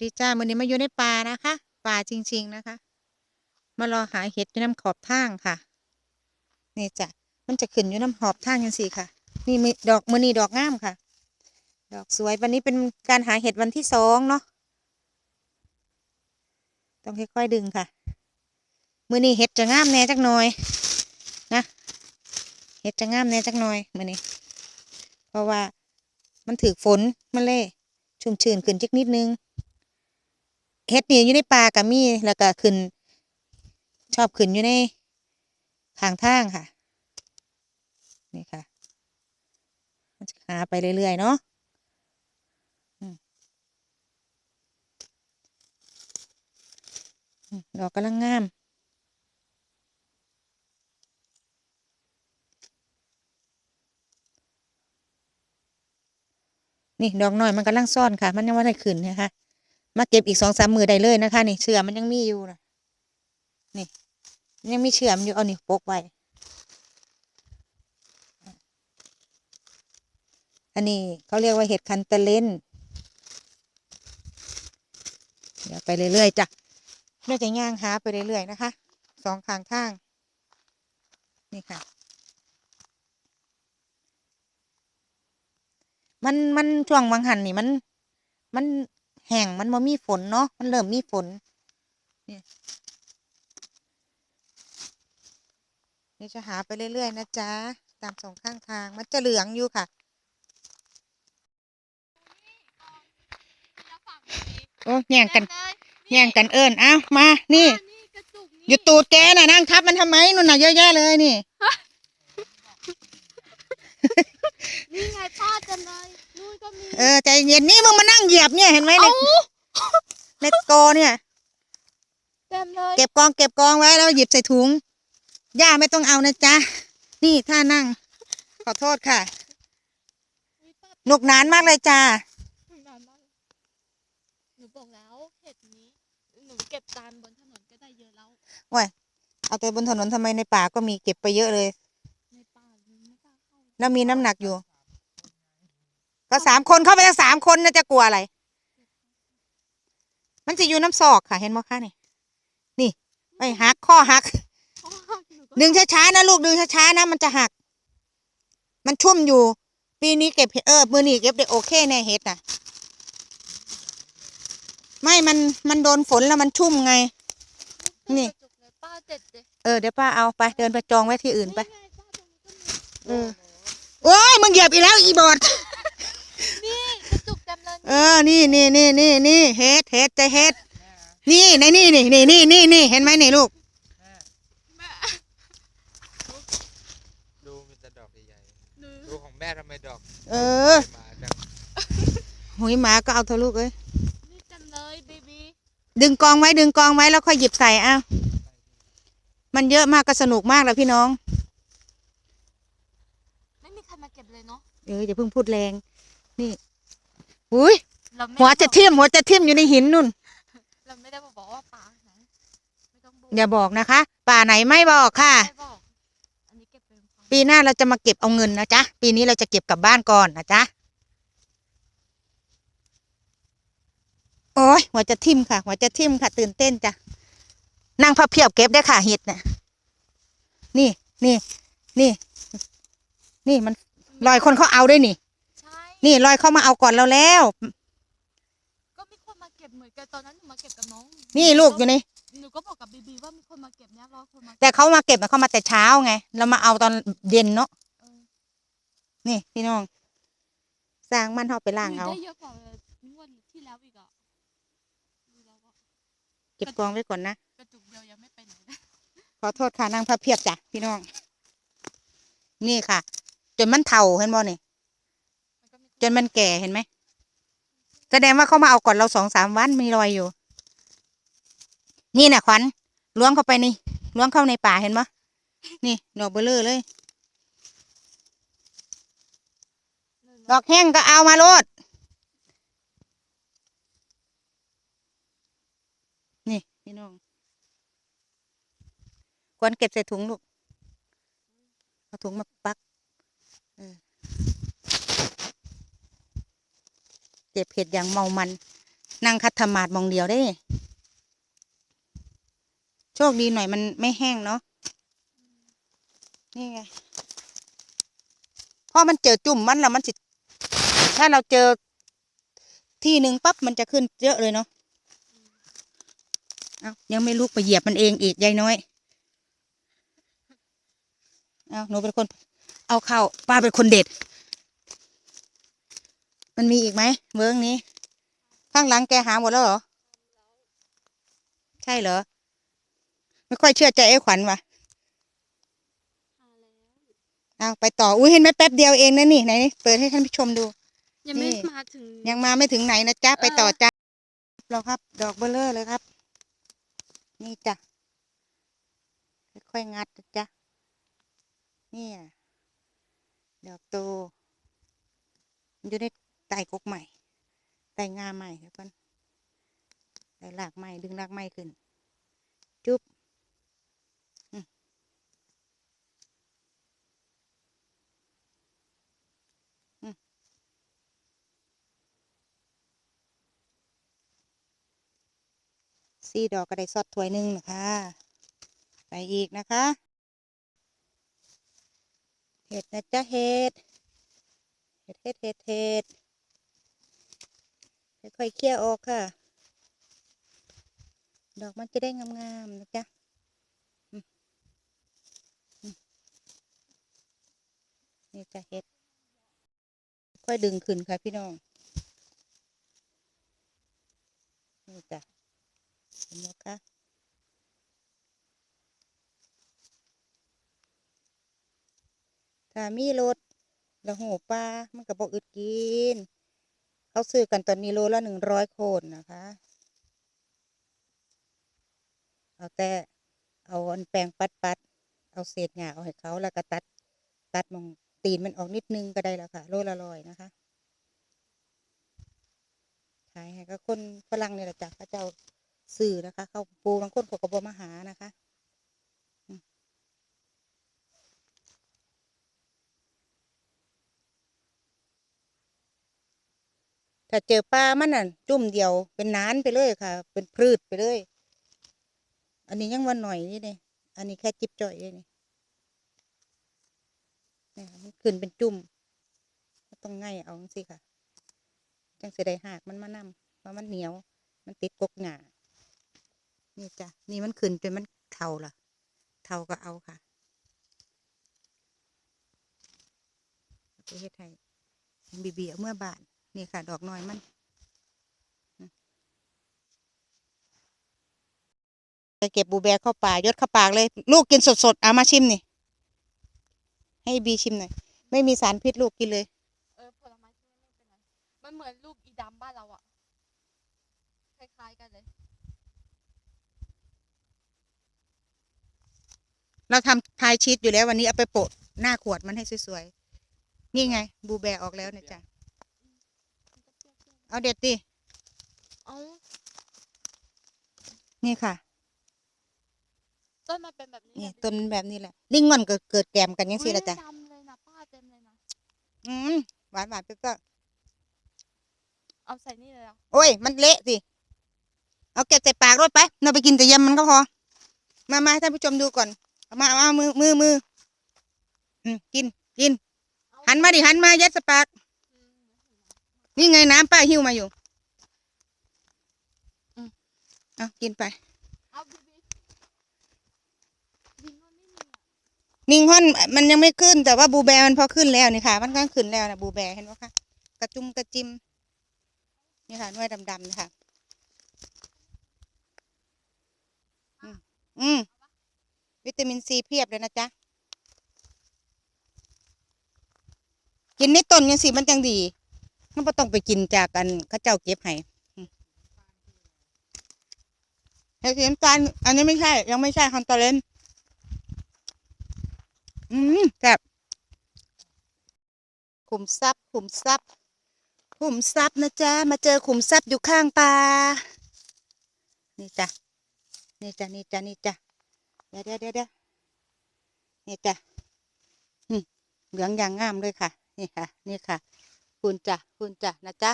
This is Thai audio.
ดีจ้ามื้อนี้มาอยู่ในป่านะคะป่าจริง ๆนะคะ มารอหาเห็ดอยู่น้ำขอบทางค่ะ นี่จ้ะมันจะขึ้นอยู่น้ำขอบทางจังซี่ค่ะ นี่มีดอกมื้อนี้ดอกงามค่ะ ดอกสวยวันนี้เป็นการหาเห็ดวันที่สองเนาะต้องค่อยๆดึงค่ะมื้อนี้เห็ดจะงามแน่จักหน่อยนะเห็ดจะงามแน่จักหน่อยมื้อนี้ เพราะว่ามันถือฝนมาเล่ชุ่มชื้นขึ้นจักนิดนึง เฮ็ดนี่อยู่ในป่ากับมีแล้วก็ขึ้น ชอบขึ้นอยู่ในทางทางค่ะ นี่ค่ะมันจะหาไปเรื่อยๆเนาะดอกกำลังงามนี่ดอกน้อยมันกำลังซ่อนค่ะ มันยังไม่ได้ขึ้นนะคะ มาเก็บอีกสองสามมือได้เลยนะคะ นี่เชื่อมันยังมีอยู่นะนี่ ยังมีเชื่อมนอยู่เอานี่ปกไว้อันนี้เขาเรียกว่าเห็ดคันเตเลนเดี๋ยวไปเรื่อยๆจ้ะเรื่อยจะย่างหาไปเรื่อยๆนะคะสองข้างทาง นี่ค่ะ มันมันช่วงวังหันนี่มัน มัน แห้งมันบ่มีฝนเนาะมันเริ่มมีฝนนี่นี่จะหาไปเรื่อย ๆ นะจ๊ะ ตามสองข้างทางมันจะเหลืองอยู่ค่ะ โอ้แย่งกันแย่งกันเอิญเอ้ามานี่นี่กระจุกอยู่ตูดแกน่ะนั่งทับมันทำไมนู่นน่ะเยอะแยะเลยนี่ นี่ไงป้าจันเลยนู่นก็มี เออใจเย็นนี่มึงมานั่งเหยียบเนี่ยเห็นไหมในในโกเนี่ย เต็มเลยเก็บกองเก็บกองไว้แล้วหยิบใส่ถุงย่าไม่ต้องเอานะจ๊ะ นี่ท่านั่ง ขอโทษค่ะอุ๊ยป้าหนุกหนานมากเลยจ้านานมากหนูบอกแล้วเห็ดนี้หนูเก็บตามบนถนนก็ได้เยอะแล้วเอาแต่บนถนนทำไมในป่าก็มีเก็บไปเยอะเลย ในป่าหนูไม่กล้าเข้าแล้วมีน้ำหนักอยู่ ก็สามคนเข้าไปทั้งสามคนนะจะกลัวอะไร มันจะอยู่น้ำซอกค่ะ เห็นไหมคะนี่ นี่ไปหักข้อหักเพราะว่าหนูก็ดึงช้าๆนะลูกดึงช้าๆนะมันจะหัก มันชุ่มอยู่ ปีนี้เก็บเห็ดเออมือนี้เก็บได้โอเคแน่เห็ดน่ะ ไม่มันมันโดนฝนแล้วมันชุ่มไง นี่กระจุกเลยป้าเด็ดเลยเออเดี๋ยวป้าเอาไป เดินไปจองไว้ที่อื่นไปนี่ไงป้าตรงนี้ก็มีเออโอ้ยมึงเหยียบอีกแล้วอีบอด นี่กระจุกเต็มเลยเออ นี่นี่นี่นี่นี่เฮ็ดเฮ็ดจะเฮ็ดนี่ในนี่นี่นี่นี่นี่นี่เห็นไหมนี่ลูกแม่ดูมีแต่ดอกใหญ่หนูๆดูของแม่ทำไมดอก เออใหญ่มาจังหุยหมาก็เอาเถอะลูกเอ้ยนี่เต็มเลยบีบีดึงกองไว้ดึงกองไว้แล้วค่อยหยิบใส่อ้าวมันเยอะมากก็สนุกมากแล้วพี่น้อง ไม่มีใครมาเก็บเลยเนาะเอออย่าเพิ่งพูดแรง นี่อุ้ยเราไม่หัวจะได้บอกทิ่มหัวจะทิ่มอยู่ในหินนู่น เราไม่ได้บอกว่าป่าไหนไม่ต้องบอกอย่าบอกนะคะ ป่าไหนไม่บอกค่ะ ไม่บอก อันนี้เก็บเป็นความปีหน้าเราจะมาเก็บเอาเงินนะจ๊ะ ปีนี้เราจะเก็บกลับบ้านก่อนนะจ๊ะ โอ้ยหัวจะทิ่มค่ะ หัวจะทิ่มค่ะ ตื่นเต้นจ้ะ นั่งพับเพียบเก็บได้ค่ะเห็ดเนี่ยนี่นี่ นี่ นี่มันลอยคนเขาเอาด้วยนี่ใช่ นี่ลอยเข้ามาเอาก่อนเราแล้ว ก็มีคนมาเก็บเหมือนกันตอนนั้นหนูมาเก็บกับน้องนี่ลูกอยู่นี่ หนูก็บอกกับบีบีว่ามีคนมาเก็บเนี่ยรอคนมาเก็บแต่เขามาเก็บน่ะเขามาแต่เช้าไง เรามาเอาตอนเย็นเนาะ เออนี่พี่น้อง สร้างมันเขาไปล่างเอาได้เยอะกว่างวดที่แล้วอีกอะดูแล้วอะเก็บกองไว้ก่อนนะ กระจุกเดียวยังไม่ไปไหนเลยขอโทษค่ะนั่งพับเพียบจ้ะพี่น้อง นี่ค่ะ จนมันเฒ่าเห็นบ่นี่มันก็มีคน จนมันแก่เห็นไหมแสดงว่าเขามาเอาก่อนเราสองสามวันมีรอยอยู่ นี่น่ะขวัญล้วงเข้าไปนี่ล้วงเข้าในป่าเห็นปะนี่ดอกเบลเลอเลย ดอกแห้งก็เอามาโลดนี่พี่น้องควรเก็บใส่ถุงลูกเอาถุงมาปักเออ เก็บเห็ดอย่างเมามัน นั่งคัดธรรมาดมองเดียวได้ โชคดีหน่อยมันไม่แห้งเนาะนี่ไงพราะมันเจอจุ่มมันแล้วมันสิถ้าเราเจอที่หนึ่งปั๊บมันจะขึ้นเยอะเลยเนาะเอายังไม่ลุกไปเหยียบมันเองอีกยายน้อย เอาหนูเป็นคน เอาเข้าป้าเป็นคนเด็ด มันมีอีกไหมเวิร์กนี้ ข้างหลังแกหาหมดแล้วเหรอ ใช่เหรอ ไม่ค่อยเชื่อใจไอ้ขวัญว่ะหาแล้วเอาไปต่อ อุ้ยเห็นไหมแป๊บเดียวเองนะนี่ไหนเปิดให้ท่านผู้ชมดู ยังไม่นี่มาถึง ยังมาไม่ถึงไหนนะจ๊ะ ไปต่อเออจ้าเราครับ ดอกเบลเลอร์เลยครับ นี่จ้ะ ค่อยๆงัดนะจ๊ะเนี่ยดอกโตมันอยู่ใน ใต้กกใหม่ใต้งาใหม่แล้วกันใต้รากใหม่ดึงรากใหม่ขึ้น จุ๊บอืมอืมสี่ดอกก็ได้ซอดถ้วยหนึ่งนะคะ ไปอีกนะคะเห็ดนะจ๊ะเห็ด เห็ดเห็ดเห็ดเห็ด ค่อยๆเคี่ยวออกค่ะ ดอกมันจะได้งามๆนะจ๊ะนี่จะเห็ด ค่อยดึงขึ้นค่ะพี่น้อง นี่จ้ะเห็นไหมคะถ้ามีรถแล้วโหปลามันก็บอกอึดกิน เขาซื้อกันตอนนี้โลละหนึ่งร้อยโคนนะคะ เอาแต่เอาอันแปรงปัดปัดๆเอาเศษหญ้าเอาให้เขาแล้วก็ตัด ตัดมองตีนมันออกนิดนึงก็ได้แล้วค่ะ โลละร้อยนะคะขายให้กับคนฝรั่งเนี่แหละจ้ะเขาเจ้าสื่อนะคะ เขาปูบางคนเขาก็บมาหานะคะ ถ้าเจอปลามันน่ะจุ่มเดียวเป็นนานไปเลยค่ะ เป็นพืชไปเลย อันนี้ยังวันหน่อยนี่เนี่ยอันนี้แค่จิบจ่อยเนี่นี่ค่ะมันขึ้นเป็นจุ่มต้องง่ายเอาสิค่ะ จังเสิได้หากมันมานำเพราะมันเหนียว มันติดกกหงานี่จ้ะนี่มันขึ้นเป็นมันเทาล่ะเทาก็เอาค่ะเอาไปเฮ็ดให้บีบีเอาเมื่อบาน นี่ค่ะ ดอกน้อยมันอืมไปเก็บบูแบเข้าป่ายดเข้าปากเลย ลูกกินสดๆเอามาชิมนี่ ให้บีชิมหน่อย ไม่มีสารพิษลูกกินเลย เออผลไม้ที่นี่ไม่เป็นไรมันเหมือนลูกอีดำบ้านเราอะคล้ายๆกันเลย เราทำพายชีสอยู่แล้ววันนี้เอาไปโปะหน้าขวดมันให้สวยๆ นี่ไง บูแบออกแล้วนะจ๊ะมันก็ เปรี้ยวเอาเด็ดดิๆเอานี่ค่ะ ต้นมันเป็นแบบนี้นี่เหรอต้นแบบนี้แหละลิงงอนก็เกิดแกมกันยังสิละจ้ะอุ๊ยดำเลยนะป้าเต็มเลยนะอืมหวานหวานเปรี้ยวเอาใส่นี่เลยเหรอๆโอ้ย มันเละสิ เอาเก็บใส่ปากรถไปเราไปกินแต่ยำมันก็พอ มามาให้ท่านผู้ชมดูก่อน เอามาเอามามือมือมืออืมกินกินเอาหันมาดิหันมายัดใส่ปากอืม นี่ไงน้ำป้าหิ้วมาอยู่อืมเอากินไปเอาบีบีลิงมันไม่มีอะนิงฮอนมันยังไม่ขึ้น แต่ว่าบูแบมันพอขึ้นแล้วนี่ค่ะ มันก็ขึ้นแล้วนะบูแบเห็นไหมคะกระจุมกระจิมนี่ค่ะหน่วยดำๆนี่ค่ะอืมอืมวิตามินซีเพียบเลยนะจ๊ะ กินในต้นยังสิมันจังดี มันก็ต้องไปกินจากกันข้าเจ้าเก็บให้อืมเห็ดสีน้ำตาลอันนี้ไม่ใช่ ยังไม่ใช่คอนตาเลนอืมแบบขุมทรัพย์ขุมทรัพย์ขุมทรัพย์นะจ๊ะมาเจอขุมทรัพย์อยู่ข้างป่านี่จ้ะนี่จ้ะนี่จ้ะนี่จ้ะเดี๋ยวเดี๋ยวเดี๋ยวเดะนี่จ้ะเหลืองอย่างงามเลยค่ะ นี่ค่ะ นี่ค่ะ คุณจ้ะคุณจ้ะนะจ๊ะ